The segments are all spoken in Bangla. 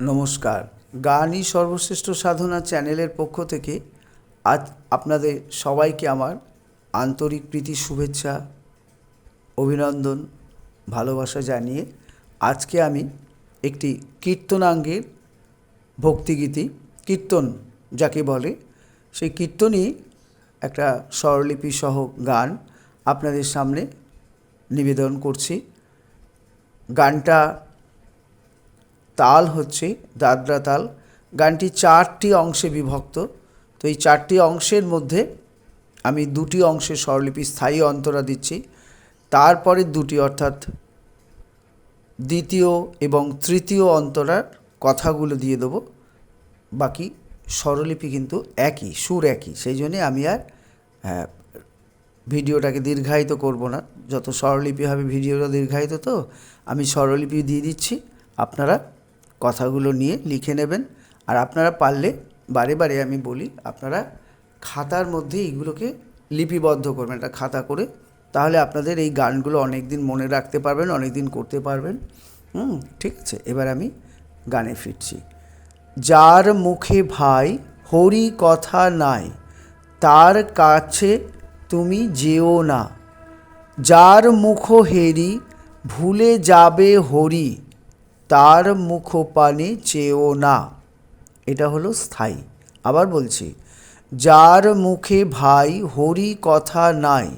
নমস্কার। গানই সর্বশ্রেষ্ঠ সাধনা চ্যানেলের পক্ষ থেকে আজ আপনাদের সবাইকে আমার আন্তরিক প্রীতি, শুভেচ্ছা, অভিনন্দন, ভালোবাসা জানিয়ে আজকে আমি একটি কীর্তনাঙ্গের ভক্তিগীতি, কীর্তন যাকে বলে, সেই কীর্তনই একটা স্বরলিপি সহ গান আপনাদের সামনে নিবেদন করছি। গানটা তাল হচ্ছে দাদরা তাল। গানটি চারটি অংশে বিভক্ত। তো এই চারটি অংশের মধ্যে আমি দুটি অংশে স্বরলিপি স্থায়ী অন্তরা দিচ্ছি। তারপরে দুটি অর্থাৎ দ্বিতীয় এবং তৃতীয় অন্তরার কথাগুলো দিয়ে দেবো। বাকি স্বরলিপি কিন্তু একই সুর একই। সেই জন্যে আমি আর হ্যাঁ, ভিডিওটাকে দীর্ঘায়িত করব না। যত স্বরলিপি হবে ভিডিওটা দীর্ঘায়িত তো আমি স্বরলিপি দিয়ে দিচ্ছি। আপনারা কথাগুলো নিয়ে লিখে নেবেন। আর আপনারা পারলে বারে বারে আমি বলি, আপনারা খাতার মধ্যে এইগুলোকে লিপিবদ্ধ করবেন, একটা খাতা করে। তাহলে আপনাদের এই গানগুলো অনেক দিন মনে রাখতে পারবেন অনেক দিন করতে পারবেন। হুম, ঠিক আছে, এবার আমি গানে ফিরছি। যার মুখে ভাই হরি কথা নাই, তার কাছে তুমি যেও না। যার মুখ হেরি, ভুলে যাবে হরি তার মুখ পানে চেও না। এটা হলো স্থায়ী। আবার বলছি, যার মুখে ভাই হরি কথা নাই,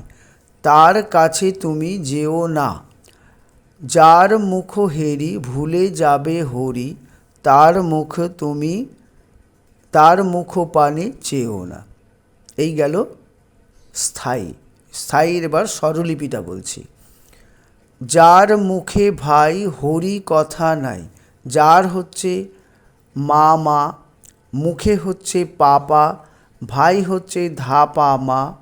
তার কাছে তুমি যেও না। যার মুখ হেরি ভুলে যাবে হরি, তার মুখ তুমি, তার মুখ পানে চেও না। এই গেল স্থায়ী। স্থায়ীর এবার স্বরলিপিটা বলছি। যার মুখে ভাই হরি কথা নাই, যার হচ্ছে মা মা মুখে হচ্ছে পাপা, ভাই হচ্ছে ধাপা মা,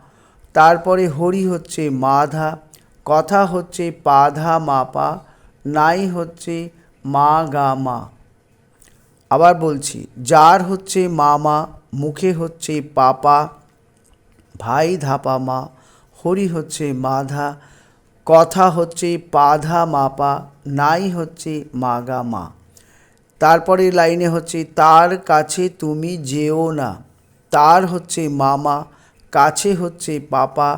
তারপরে হরি হচ্ছে মাধা, কথা হচ্ছে পাধা মাপা, নাই হচ্ছে মা গা মা। আবার বলছি, যার হচ্ছে মামা, মুখে হচ্ছে পাপা, ভাই ধাপা মা, হরি হচ্ছে মাধা কথা হচ্ছে পাধা মাপা, নাই হচ্ছে মাগা মা। তারপরে লাইনে হচ্ছে, তার কাছে তুমি যেও না। তার হচ্ছে মামা, কাছে হচ্ছে পাপা,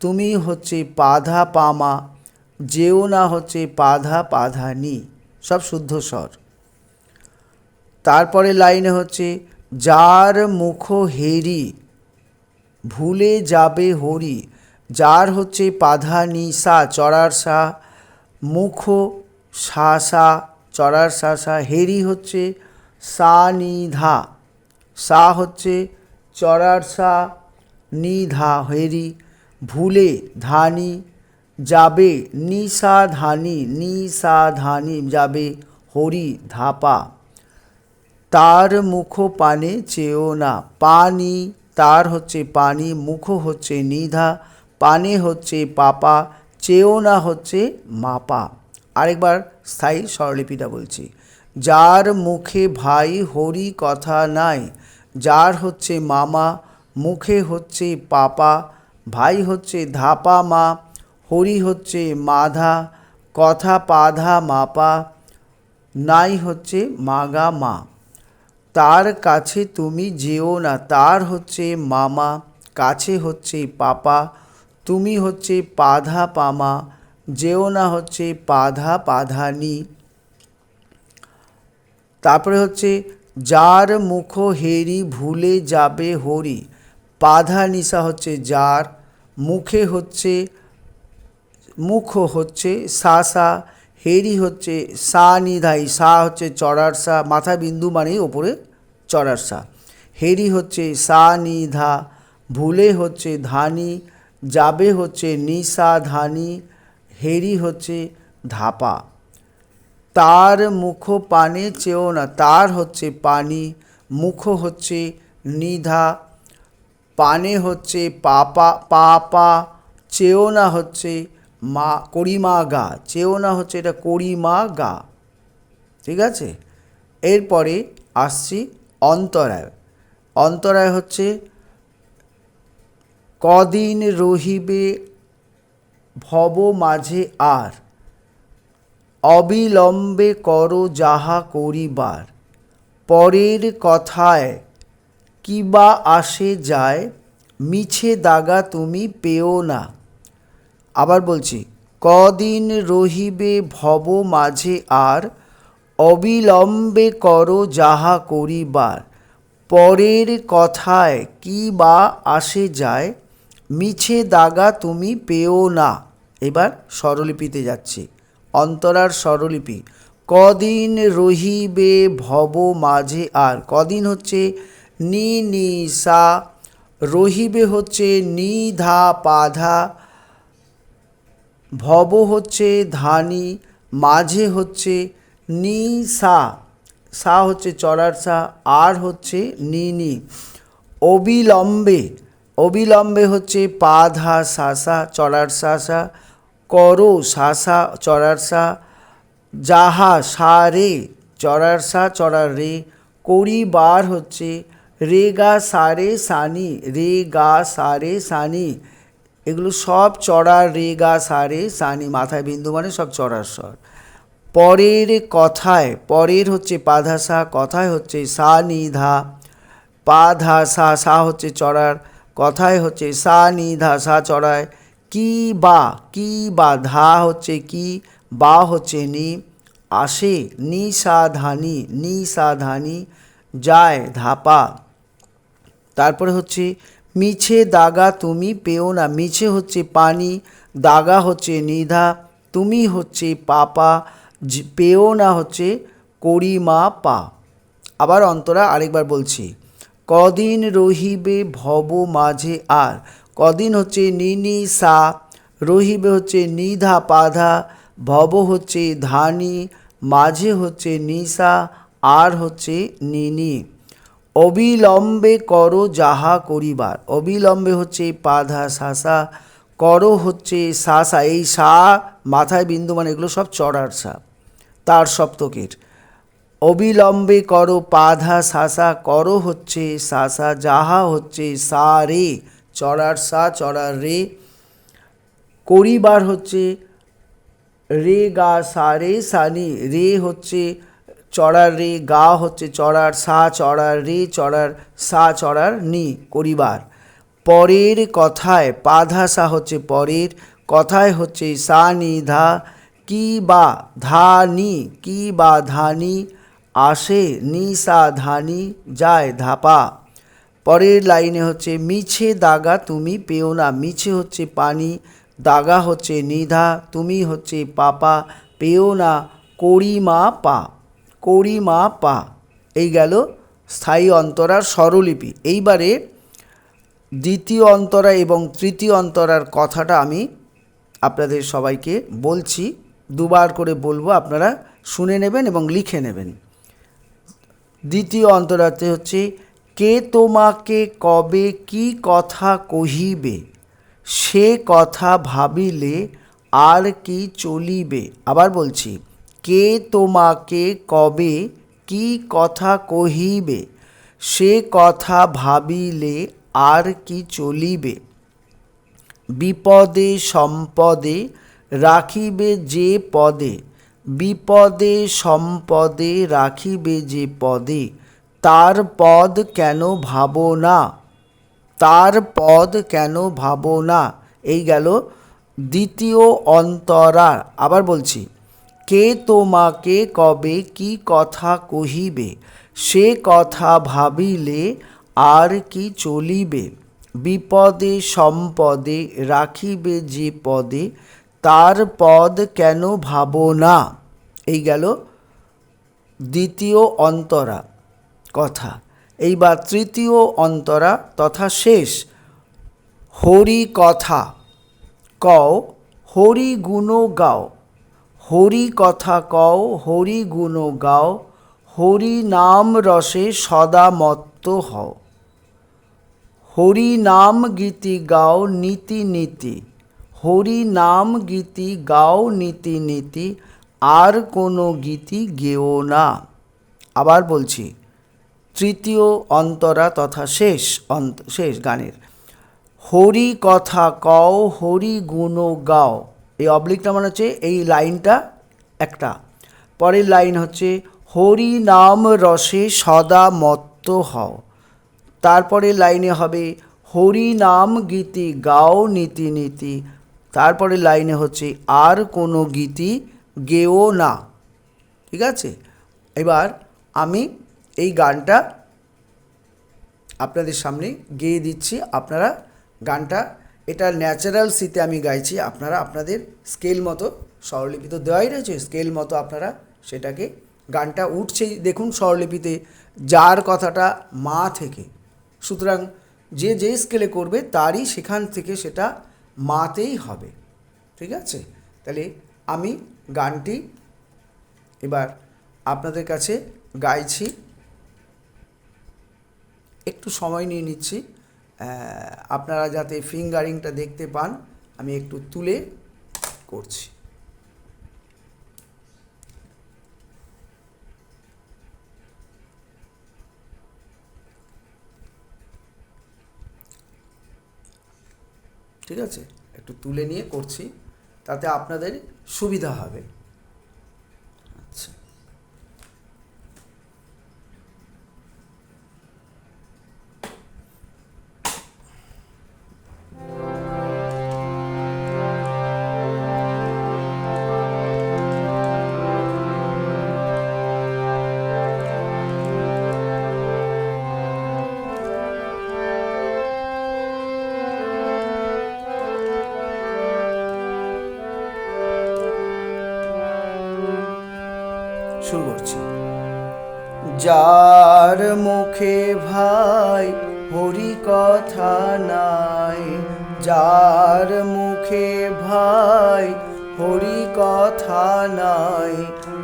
তুমি হচ্ছে পাধা পামা, যেও না হচ্ছে পাধা পাধা নি সব শুদ্ধ স্বর। তারপরে লাইনে হচ্ছে, যার মুখ হেরি, ভুলে যাবে হরি। যার হচ্ছে পাধা নি সা, চড়ার সা, মুখ সা সা, চড়ার সা সা, হেরি হচ্ছে সা নিধা সা হচ্ছে চড়ার সা নিধা হেরি। ভুলে ধানি যাবে, নি সা ধানি, নি সা ধানি যাবে, হরি ধাপা। তার মুখ পানে চেয়েও না পানি তার হচ্ছে পানি, মুখ হচ্ছে নিধা পানে হচ্ছে পাপা চেয়েও না হচ্ছে মাপা। আরেকবার স্থায়ী স্বরলিপিটা বলছি। যার মুখে ভাই হরি কথা নাই, যার হচ্ছে মামা, মুখে হচ্ছে পাপা, ভাই হচ্ছে ধাপা মা, হরি হচ্ছে মাধা, কথা পাধা মাপা, নাই হচ্ছে মাগা মা। তার কাছে তুমি যেও না, তার হচ্ছে মামা, কাছে হচ্ছে পাপা তুমি হচ্ছে পাধা পামা, যেও না হচ্ছে পাধা পাধানি। তারপরে হচ্ছে, যার মুখ হেরি ভুলে যাবে হরি। পাধা নিশা হচ্ছে যার, মুখে হচ্ছে, মুখ হচ্ছে সা সা, হেরি হচ্ছে সা নিধাই, সা হচ্ছে চড়ার সা, মাথা বিন্দু মানেই ওপরে চড়ার সা। হেরি হচ্ছে সা নিধা, ভুলে হচ্ছে ধানি যাবে হচ্ছে নিসা ধানি হেরি হচ্ছে ধাপা। তার মুখ পানে চেও না, তার হচ্ছে পানি, মুখ হচ্ছে নিধা, পানে হচ্ছে পাপা পাপা, চেও না হচ্ছে মা, করিমা গা, চেও না হচ্ছে এটা করিমা গা। ঠিক আছে? এরপরে আসছি অন্তরায়। অন্তরায় হচ্ছে কদিন রহিবে ভব মাঝে আর, অবিলম্বে কর যাহা করিবার। পরের কথায় কি বা আসে যায়, মিছে দাগা তুমি পেও না। আবার বলছি, কদিন রহিবে ভব মাঝে আর, অবিলম্বে কর যাহা করিবার। পরের কথায় কি বা আসে যায় মিছে দাগা তুমি পেও না। এবার স্বরলিপিতে যাচ্ছি। অন্তরার স্বরলিপি, কদিন রহিবে ভব মাঝে আর। কদিন হচ্ছে নি নি সা, রহিবে হচ্ছে নি ধা পাধা, ভব হচ্ছে ধানি, মাঝে হচ্ছে নি সা। সা হচ্ছে চড়ার সা, আর হচ্ছে নি নি। অবিলম্বে অবিলম্বে হচ্ছে পা ধা সা সা চড়ার সা সা করো সা সা চড়ার সা, যাহা সা রে, চড়ার সা, চড়ার রে করি বার হচ্ছে রে গা সারে সানি, রে গা সারে সানি। এগুলো সব চড়ার, রে গা সারে সানি, মাথায় বিন্দু মানে সব চড়ার স্বর পরের কথায়, পরের হচ্ছে পাধা কথায় হচ্ছে সা নি ধা পা ধা সা সা হচ্ছে চড়ার কথায় হচ্ছে, সা নি ধা সা চড়ায়। কি বা কি বা ধা হচ্ছে কি, বা হচ্ছে নি। আসে, নি সা ধানি নি সা ধানি যায় ধাপা তারপরে হচ্ছে, মিছে দাগা তুমি পেও না, মিছে হচ্ছে পানি, দাগা হচ্ছে নিধা তুমি হচ্ছে পাপা পেও না হচ্ছে করিমা পা। আবার অন্তরা আরেকবার বলছি। কদিন রহিবে ভব মাঝে আর। কদিন হচ্ছে নিনি সা, রহিবে হচ্ছে নিধা পাধা, ভব হচ্ছে ধানি, মাঝে হচ্ছে নিসা, আর হচ্ছে নিনি। অবিলম্বে করো যাহা করিবার। অবিলম্বে হচ্ছে পাধা শাসা করো হচ্ছে শাসা এই সা মাথায় বিন্দু মানে এগুলো সব চড়ার সা, তার সপ্তকের। অবিলম্বে করো পাধা শাসা করো হচ্ছে শাসা যাহা হচ্ছে, সা রে, চড়ার সা, চড়ার রে। করিবার হচ্ছে, রে গা সা রে সানি রে হচ্ছে, চড়ার রে, গা হচ্ছে, চড়ার সা, চড়ার রে, চড়ার সা, চড়ার নি, করিবার। পরের কথায় পাধা সা হচ্ছে পরের, কথায় হচ্ছে সা নি ধা, কি বা ধা নি, কি বা ধা ধানি আসে নি সা ধানি যায় ধাপা। পরের লাইনে হচ্ছে, মিছে দাগা তুমি পেও না, মিছে হচ্ছে পানি, দাগা হচ্ছে নিধা, তুমি হচ্ছে পাপা, পেও না করিমা পা করিমা পা। এই গেল স্থায়ী অন্তরার স্বরলিপি। এইবারে দ্বিতীয় অন্তরা এবং তৃতীয় অন্তরার কথাটা আমি আপনাদের সবাইকে বলছি, দুবার করে বলব, আপনারা শুনে নেবেন এবং লিখে নেবেন। দ্বিতীয় অন্তরাতে হচ্ছে, কে তোমাকে কবে কি কথা কহিবে, সে কথা ভাবিলে আর কি চলিবে? আবার বলছি, কে তোমাকে কবে কি কথা কহিবে, সে কথা ভাবিলে আর কি চলিবে? বিপদে, সম্পদে রাখিবে যে পদে বিপদে সম্পদে রাখিবে যে পদে, তার পদ কেন ভাবো না? তার পদ কেন ভাবো না? এই গেল দ্বিতীয় অন্তরা, আবার বলছি, কে তোমাকে কবে কি কথা কহিবে? সে কথা ভাবিলে আর কি চলিবে? বিপদে সম্পদে রাখিবে যে পদে, তার পদ কেন ভাবো না? এই গেল দ্বিতীয় অন্তরা কথা। এইবার তৃতীয় অন্তরা তথা শেষ হরি কথা। কও, হরি গুণ গাও। হরি কথা কও, হরি গুণ গাও। হরি নাম রসে সদা মত্ত হও। হরি নাম গীতি গাও নীতি নীতি। হরি নাম গীতি গাও নীতি নীতি। আর কোনো গীতি গেও না। আবার বলছি, তৃতীয় অন্তরা তথা শেষ অন্ত, শেষ গানের। হরি কথা কও, হরি গুণ গাও। এই অবলিকটা মানে হচ্ছে এই লাইনটা একটা। পরের লাইন হচ্ছে, হরি নাম রসে সদা মত্ত হও। তারপরে লাইনে হবে, হরি নাম গীতি গাও নীতি নীতি। তারপরে লাইনে হচ্ছে, আর কোনো গীতি গেও না। ঠিক আছে? এবার আমি এই গানটা আপনাদের সামনে গেয়ে দিচ্ছি। আপনারা গানটা, এটা ন্যাচারাল সিতে আমি গাইছি। আপনারা আপনাদের স্কেল মতো স্বরলিপি তো দেওয়াই রয়েছে স্কেল মতো আপনারা সেটাকে, গানটা উঠছেই দেখুন স্বরলিপিতে, যার কথাটা মা থেকে। সুতরাং যে যে স্কেলে করবে, তারই সেখান থেকে সেটা মাতেই হবে। ঠিক আছে? তাহলে আমি গানটি এবার আপনাদের কাছে গাইছি। একটু সময় নিয়ে নিচ্ছি। আপনারা যাতে ফিঙ্গারিংটা দেখতে পান, আমি একটু তুলে করছি। ঠিক আছে? একটু তুলে নিয়ে করছি। তাতে আপনাদের সুবিধা হবে।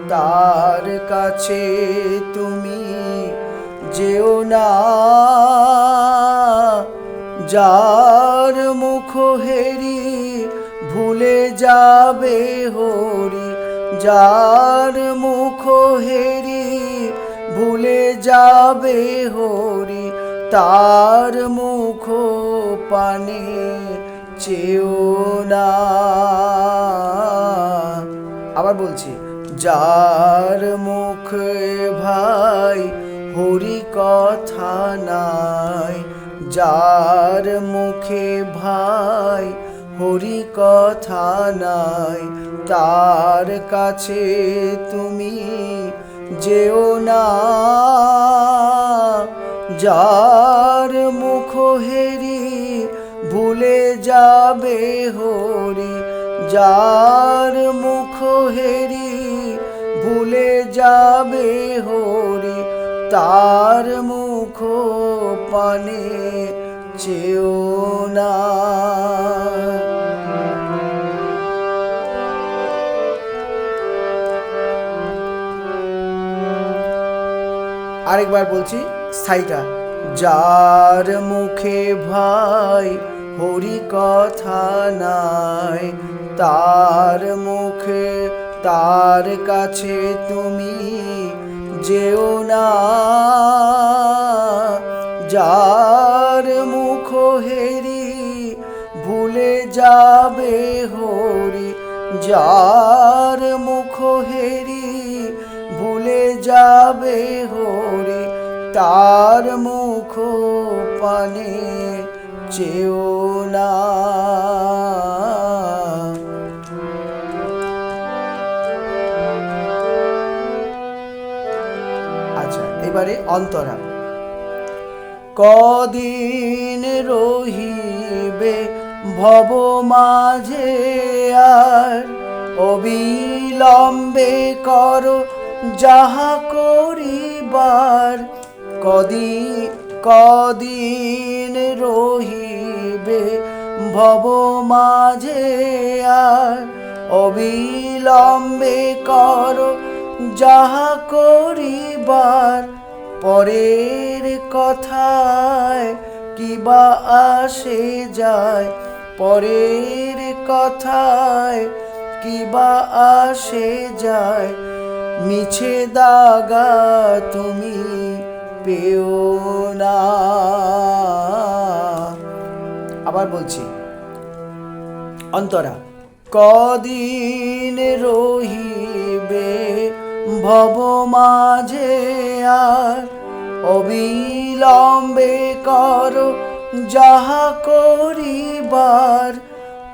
তার কাছে তুমি যেও না। যার মুখ হেরি ভুলে যাবে হরি, যার মুখ হেরি ভুলে যাবে হরি, তার মুখ পানে চেও না। আবার বলছি যার মুখ ভাই হরি কথা নাই, যার মুখে ভাই হরি কথা নাই, তার কাছে তুমি যেও না। যার মুখ হেরি ভুলে যাবে হরি, যার মুখ হেরি ভুলে যাবে হরি, তার মুখ পানে চেও না। আরেকবার বলছি, স্থায়ীটা। যার মুখে ভাই হরি কথা নাই, তার মুখে তার কাছে তুমি যেও না। যার মুখ হেরি ভুলে যাবে হরি, যার মুখ হেরি ভুলে যাবে হরি, তার মুখ পানে চেও না। এবারে অন্তরা। কদিন রহিবে ভব মাঝে আর, অবিলম্বে কর যাহা করিবার। কদি, কদিন রহিবে ভব মাঝে আর, অবিলম্বে কর যাহা করিবার। পরের কথায় কিবা আসে যায়। পরের কথায় কিবা আসে যায়। মিছে দাগা তুমি পেও না। আবার বলছি, অন্তরা, কদিন রহিবে ভব মাঝে আর অবিলম্বে কর, যাহা করিবার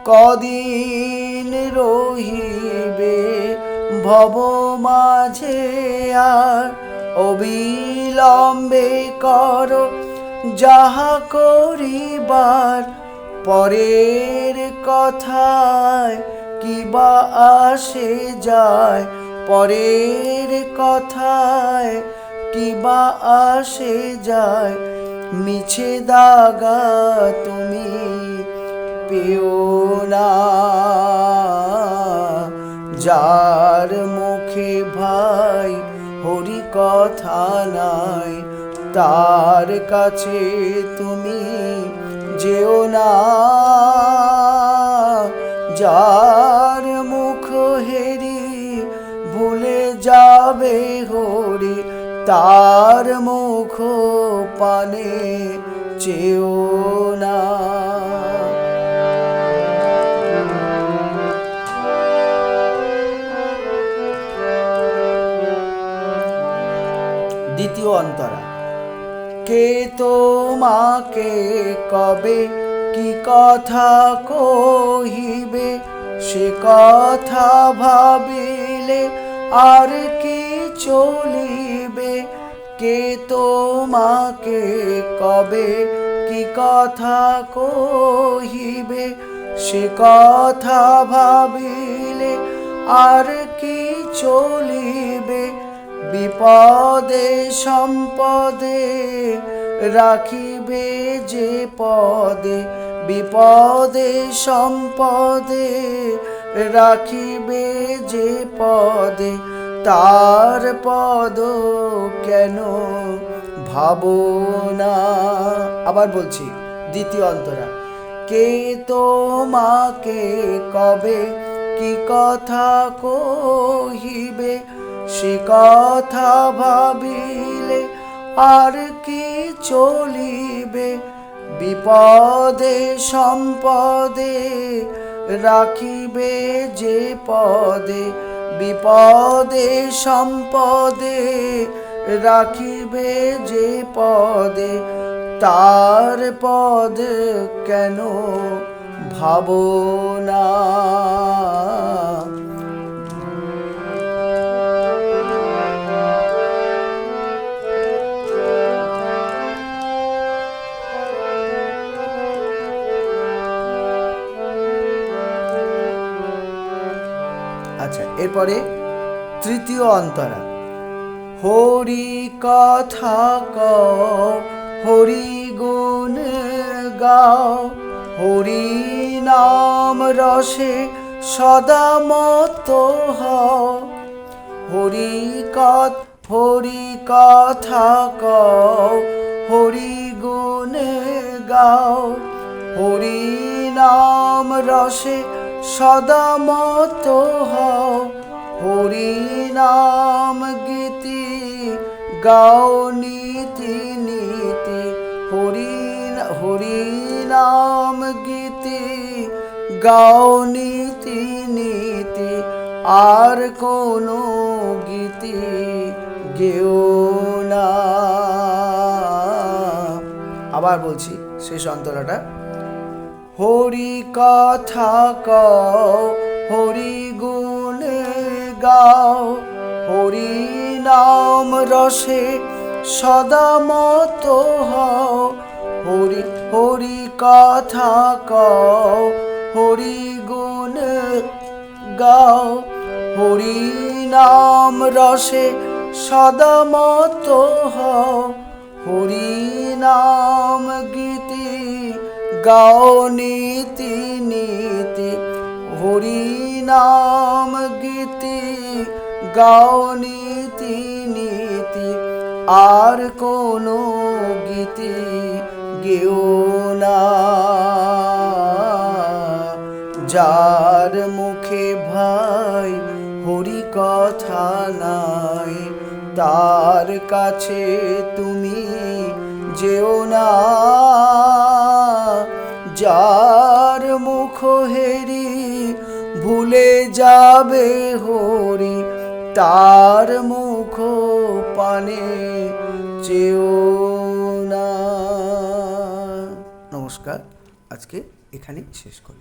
কদিন রহিবে। ভব মাঝে আর অবিলম্বে কর, যাহা করিবার পরের কথায় কিবা আসে যায়। পরের কথায় কিবা আসে যায়, মিছে দাগা তুমি পেও না। যার মুখে ভাই হরি কথা নাই, তার কাছে তুমি যেও না। যার যাবে হরি তার মুখ পানে, চেও না। দ্বিতীয় অন্তরা, কে তোমাকে কবে, কি কথা কহিবে, সে কথা ভাবিলে আর কি চলিবে? কে তোমাকে কবে কি কথা কহিবে? সে কথা ভাবিলে আর কি চলিবে? বিপদে, সম্পদে রাখিবে যে পদে, বিপদে, সম্পদে রাখিবে যে পদে, তার পদ কেন ভাবো না? আবার বলছি, দ্বিতীয় অন্তরা। কে তোমাকে কবে, কি কথা কহিবে? সে কথা ভাবিলে আর কি চলিবে? বিপদে, সম্পদে রাখিবে যে পদে বিপদে সম্পদে রাখিবে যে পদে তার পদ কেন ভাবো এরপরে তৃতীয় অন্তরা। হরি কথা হরি গুণ গাও, হরি নাম রসে সদা মত হও। হরি হরি কথা কও, হরি গুণ গাও, হরি নাম রসে সদা মত হও। হরি নাম গীতি, গাও নীতি নীতি। হরি হরি নাম গীতি, গাও নীতি নীতি। আর কোনো গীতি গেও না। আবার বলছি, শেষ অন্তরাটা। হরি কথা কও, হরি গুণ গাও হরি নাম রসে সদা মত হও। হরি হরি কথা কও, হরি গুণ গাও। হরি নাম রসে সদা মত হও। হরি নাম গীতি গাও, নীতি নীতি। হরি নাম গীতি গাও নীতি নীতি আর কোনো গীতি গেও না। যার মুখে ভাই হরি কথা নাই, তার কাছে তুমি যেও না। যার মুখ হেরি ভুলে যাবে হরি তার মুখ পানে চেও না। নমস্কার আজকে এখানে শেষ করলাম